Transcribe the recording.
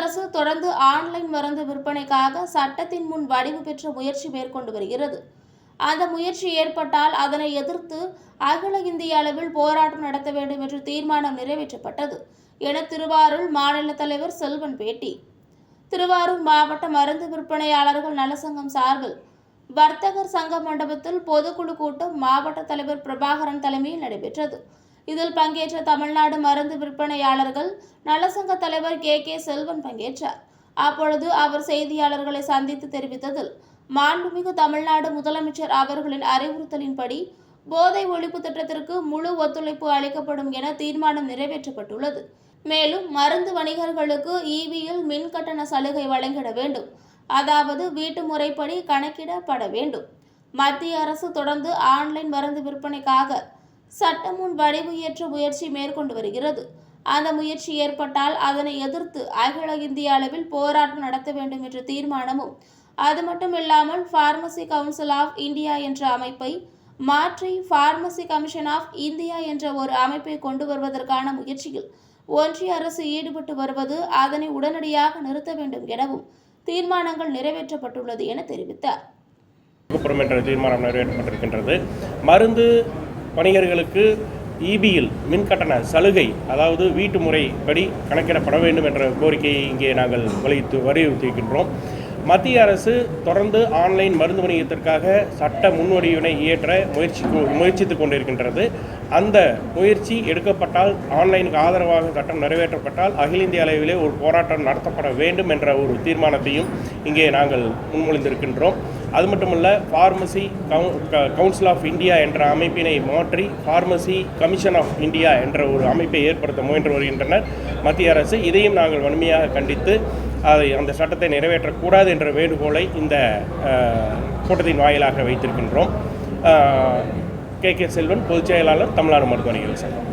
அரசு தொடர்ந்து ஆன்லைன் மருந்து விற்பனைக்காக சட்டத்தின் முன் வடிவு பெற்ற முயற்சி மேற்கொண்டு வருகிறது. அந்த முயற்சி ஏற்பட்டால் அதனை எதிர்த்து அகில இந்திய அளவில் போராட்டம் நடத்த வேண்டும் என்று தீர்மானம் நிறைவேற்றப்பட்டது. என திருவாரூர் மாநில தலைவர் செல்வன் பேட்டி. திருவாரூர் மாவட்ட மருந்து விற்பனையாளர்கள் நலசங்கம் சார்பில் வர்த்தகர் சங்க மண்டபத்தில் பொதுக்குழு கூட்டம் மாவட்ட தலைவர் பிரபாகரன் தலைமையில் நடைபெற்றது. இதில் பங்கேற்ற தமிழ்நாடு மருந்து விற்பனையாளர்கள் நலசங்க தலைவர் கே. கே. செல்வன் பங்கேற்றார். அப்பொழுது அவர் செய்தியாளர்களை சந்தித்து தெரிவித்ததில் மாண்புமிகு தமிழ்நாடு முதலமைச்சர் அவர்களின் அறிவுறுத்தலின்படி போதை ஒழிப்பு திட்டத்திற்கு முழு ஒத்துழைப்பு அளிக்கப்படும் என தீர்மானம் நிறைவேற்றப்பட்டுள்ளது. மேலும் மருந்து வணிகர்களுக்கு ஈவியில் மின் கட்டண சலுகை வழங்கிட வேண்டும். அதாவது வீட்டு முறைப்படி கணக்கிடப்பட வேண்டும். மத்திய அரசு தொடர்ந்து ஆன்லைன் மருந்து விற்பனைக்காக சட்டம் முன் வடிவு ஏற்ற முயற்சி மேற்கொண்டு வருகிறது. அந்த முயற்சி ஏற்பட்டால் அதனை எதிர்த்து அகில இந்திய அளவில் போராட்டம் நடத்த வேண்டும் என்ற தீர்மானமும் அது மட்டும் இல்லாமல் பார்மசி கவுன்சில் ஆஃப் இந்தியா என்ற அமைப்பை மாற்றி பார்மசி கமிஷன் ஆஃப் இந்தியா என்ற ஒரு அமைப்பை கொண்டு வருவதற்கான முயற்சியில் ஒன்றிய அரசு ஈடுபட்டு வருவது அதனை உடனடியாக நிறுத்த வேண்டும் எனவும் தீர்மானங்கள் நிறைவேற்றப்பட்டுள்ளது என தெரிவித்தார். தீர்மானம் நிறைவேற்றப்பட்டிருக்கின்றது. மருந்து வணிகர்களுக்கு இபியில் மின்கட்டண சலுகை அதாவது வீட்டு முறைப்படி கணக்கிடப்பட வேண்டும் என்ற கோரிக்கையை இங்கே நாங்கள் வலியுறுத்தி வலியுறுத்தியிருக்கின்றோம். மத்திய அரசு தொடர்ந்து ஆன்லைன் மருந்து வணிகத்திற்காக சட்ட முன்வடிவினை இயற்ற முயற்சி முயற்சித்து கொண்டிருக்கின்றது. அந்த முயற்சி எடுக்கப்பட்டால் ஆன்லைனுக்கு ஆதரவாக சட்டம் நிறைவேற்றப்பட்டால் அகில இந்திய அளவிலே ஒரு போராட்டம் நடத்தப்பட வேண்டும் என்ற ஒரு தீர்மானத்தையும் இங்கே நாங்கள் முன்மொழிந்திருக்கின்றோம். அது மட்டுமல்ல ஃபார்மசி கவுன்சில் ஆஃப் இந்தியா என்ற அமைப்பினை மாற்றி ஃபார்மசி கமிஷன் ஆஃப் இந்தியா என்ற ஒரு அமைப்பை ஏற்படுத்த முயன்று வருகின்றனர். மத்திய அரசு இதையும் நாங்கள் வன்மையாக கண்டித்து அதை அந்த சட்டத்தை நிறைவேற்றக்கூடாது என்ற வேண்டுகோளை இந்த கூட்டத்தின் வாயிலாக வைத்திருக்கின்றோம். கே கே செல்வன் பொதுச் செயலாளர் தமிழ்நாடு மருத்துவமனைகள் சங்கம்